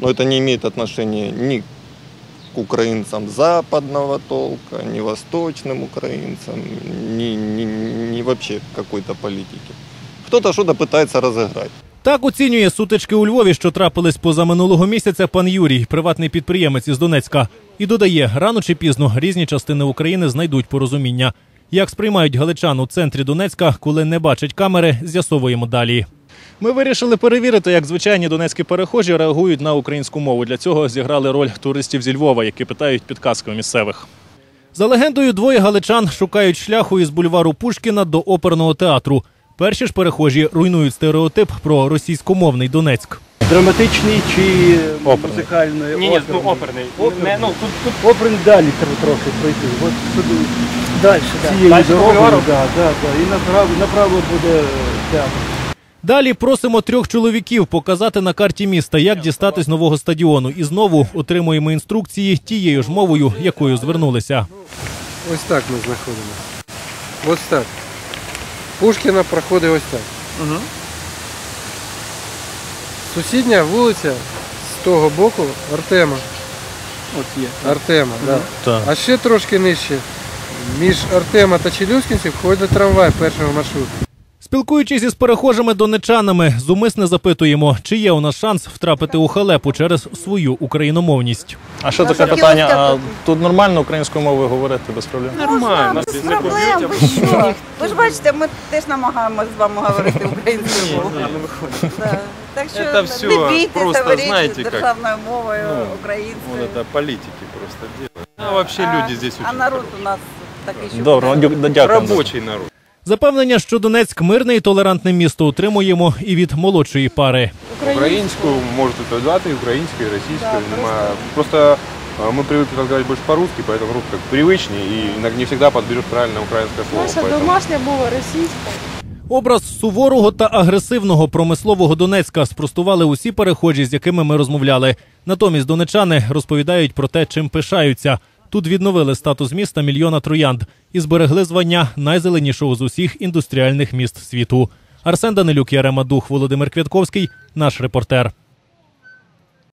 Но это не имеет отношения ни к украинцам западного толка, ни восточным украинцам, ни, ни, ни вообще к какой-то политике. Кто-то что-то пытается разыграть. Так оцінює сутички у Львові, що трапились позаминулого місяця пан Юрій, приватний підприємець із Донецька. І додає, рано чи пізно різні частини України знайдуть порозуміння. Як сприймають галичан у центрі Донецька, коли не бачать камери, з'ясовуємо далі. Ми вирішили перевірити, як звичайні донецькі перехожі реагують на українську мову. Для цього зіграли роль туристів зі Львова, які питають підказки у місцевих. За легендою, двоє галичан шукають шляху із бульвару Пушкіна до оперного театру. Перші ж перехожі руйнують стереотип про російськомовний Донецьк. Драматичний чи Оперний. музикальний? Ні, ні, ну оперний. Не, ну тут, тут Оперний далі треба трохи пройти. От сюди Дальше, да. цією Дальше дорогою, да, да, да. і направо, направо буде театр. Далі просимо трьох чоловіків показати на карті міста, як дістатись нового стадіону. І знову отримуємо інструкції тією ж мовою, якою звернулися. Ось так ми знаходимося. Ось так. Пушкіна проходить ось так. Угу. Сусідня вулиця з того боку Артема. от є. Артема, да. Так. А ще трошки нижче. Між Артема та Челюскінців ходить трамвай першого маршруту. Спілкуючись із перехожими донечанами, зумисне запитуємо, чи є у нас шанс втрапити у халепу через свою україномовність. А що таке питання? А тут нормально українською мовою говорити без проблем? Нормально. Без Без проблем, ви що? Ви ж бачите, ми теж намагаємося з вами говорити українською мовою. Да. Так що Это всё не бійтеся, просто, говоріть знаєте, як, державною мовою, ну, українською. Вот это политики просто делают. А вообще люди здесь а очень народ у нас такий, що Добре, ну, дякую. рабочий народ. Запевнення, що Донецьк мирне і толерантне місто отримуємо і від молодшої пари. Українську можете додати, українською, і російською. Нема. Просто а, мы привыкли разговаривать больше по-русски, поэтому русский как привычнее, и иногда не всегда подберешь правильное украинское слово. Наша поэтому- домашня мова російська. Образ суворого та агресивного промислового Донецька спростували усі перехожі, з якими ми розмовляли. Натомість донечани розповідають про те, чим пишаються. Тут відновили статус міста мільйона троянд і зберегли звання найзеленішого з усіх індустріальних міст світу. Арсен Данилюк, Ярема Дух, Володимир Квятковський, наш репортер.